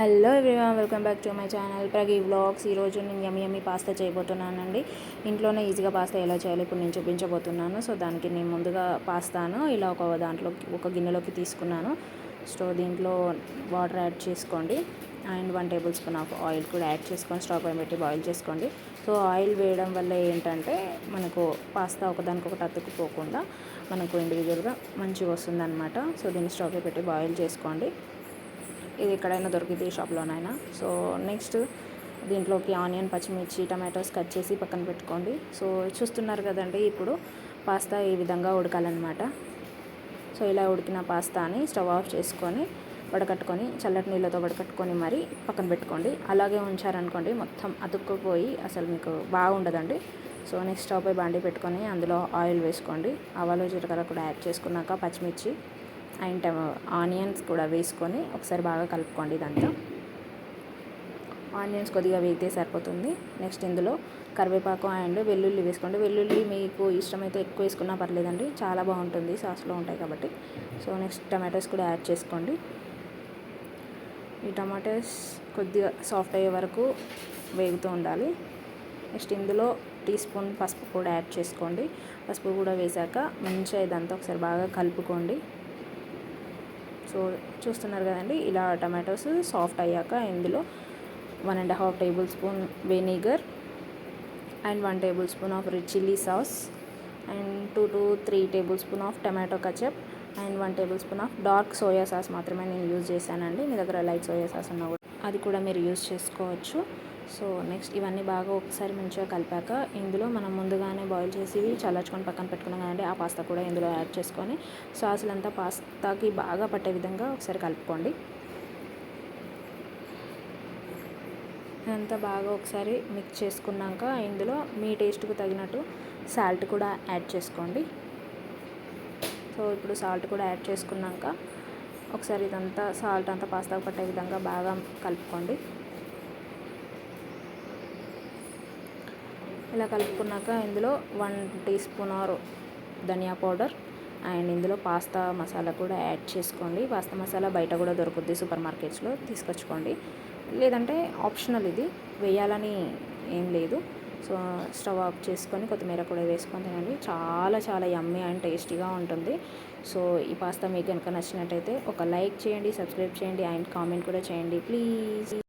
Hello everyone welcome back to my channel Pragi vlogs. ఈరోజు నేను yummy yummy pasta చేయబోతున్నానండి. ఇంట్లోనే ఈజీగా పాస్తా ఎలా చేయాలో ఇప్పుడు నేను చూపించబోతున్నాను. సో దానికి నేను ముందుగా పాస్తాను. ఇలా ఒక దాంట్లో ఒక గిన్నెలోకి తీసుకున్నాను. సో దీంట్లో వాటర్ యాడ్ చేసుకోండి. And one tablespoon of oil కూడా యాడ్ చేసుకొని స్టవ్ పైన పెట్టి బాయిల్ చేసుకోండి. సో ఆయిల్ వేయడం వల్ల ఏంటంటే మనకు పాస్తా ఒకదానికొకటి అతుక్కుపోకుండా మనకు ఇండివిజువల్గా మంచిగా వస్తుందన్నమాట. సో దీన్ని స్టవ్ పెట్టి బాయిల్ చేసుకోండి. ఇది ఎక్కడైనా దొరికితే ఈ షాప్లోనైనా. సో నెక్స్ట్ దీంట్లోకి ఆనియన్ పచ్చిమిర్చి టమాటోస్ కట్ చేసి పక్కన పెట్టుకోండి. సో చూస్తున్నారు కదండి ఇప్పుడు పాస్తా ఈ విధంగా ఉడకాలన్నమాట. సో ఇలా ఉడికిన పాస్తాని స్టవ్ ఆఫ్ చేసుకొని వడకట్టుకొని చల్లటి నీళ్ళతో వడకట్టుకొని మరి పక్కన పెట్టుకోండి. అలాగే ఉంచారనుకోండి మొత్తం అతుక్కుపోయి అసలు మీకు బాగుండదండి. సో నెక్స్ట్ స్టవ్ పై బాండి పెట్టుకొని అందులో ఆయిల్ వేసుకోండి. ఆవాలు జీలకర్ర కూడా యాడ్ చేసుకున్నాక పచ్చిమిర్చి అండ్ ఆనియన్స్ కూడా వేసుకొని ఒకసారి బాగా కలుపుకోండి ఇదంతా. ఆనియన్స్ కొద్దిగా వేగితే సరిపోతుంది. నెక్స్ట్ ఇందులో కరివేపాకు అండ్ వెల్లుల్లి వేసుకోండి. వెల్లుల్లి మీకు ఇష్టమైతే ఎక్కువ వేసుకున్నా పర్లేదండి. చాలా బాగుంటుంది సాస్లో ఉంటాయి కాబట్టి. సో నెక్స్ట్ టమాటోస్ కూడా యాడ్ చేసుకోండి. ఈ టమాటోస్ కొద్దిగా సాఫ్ట్ అయ్యే వరకు వేగుతూ ఉండాలి. నెక్స్ట్ ఇందులో టీ స్పూన్ పసుపు కూడా యాడ్ చేసుకోండి. పసుపు కూడా వేసాక మంచిగా ఇదంతా ఒకసారి బాగా కలుపుకోండి. సో చూస్తున్నారు కదండి ఇలా టమాటోస్ సాఫ్ట్ అయ్యాక ఇందులో one and half tablespoon vinegar and one tablespoon of red chilli sauce and two to three tablespoon of tomato ketchup and one tablespoon of dark soya sauce మాత్రమే నేను యూజ్ చేశానండి. మీ దగ్గర light soya sauce ఉన్నా కూడా. అది కూడా మీరు use చేసుకోవచ్చు. సో నెక్స్ట్ ఇవన్నీ బాగా ఒకసారి మంచిగా కలిపాక ఇందులో మనం ముందుగానే బాయిల్ చేసి చల్లార్చుకొని పక్కన పెట్టుకున్నాం కానీ ఆ పాస్తా కూడా ఇందులో యాడ్ చేసుకొని. సాసులంతా పాస్తాకి బాగా పట్టే విధంగా ఒకసారి కలుపుకోండి. ఇదంతా బాగా ఒకసారి మిక్స్ చేసుకున్నాక ఇందులో మీ టేస్ట్కు తగినట్టు సాల్ట్ కూడా యాడ్ చేసుకోండి. సో ఇప్పుడు సాల్ట్ కూడా యాడ్ చేసుకున్నాక ఒకసారి ఇదంతా సాల్ట్ అంతా పాస్తా పట్టే విధంగా బాగా కలుపుకోండి. ఇలా కలుపుకున్నాక ఇందులో one teaspoon or dhaniya powder and ఇందులో పాస్తా మసాలా కూడా యాడ్ చేసుకోండి. పాస్తా మసాలా బయట కూడా దొరుకుద్ది సూపర్ మార్కెట్స్లో తీసుకొచ్చుకోండి. లేదంటే ఆప్షనల్ ఇది. వేయాలని ఏం లేదు. సో స్టవ్ ఆఫ్ చేసుకొని కొత్తిమీర కూడా వేసుకొని తినండి. చాలా చాలా యమ్మీ అండ్ టేస్టీగా ఉంటుంది. సో ఈ పాస్తా మీకు కనుక నచ్చినట్టయితే ఒక లైక్ చేయండి సబ్స్క్రైబ్ చేయండి అండ్ కామెంట్ కూడా చేయండి ప్లీజ్.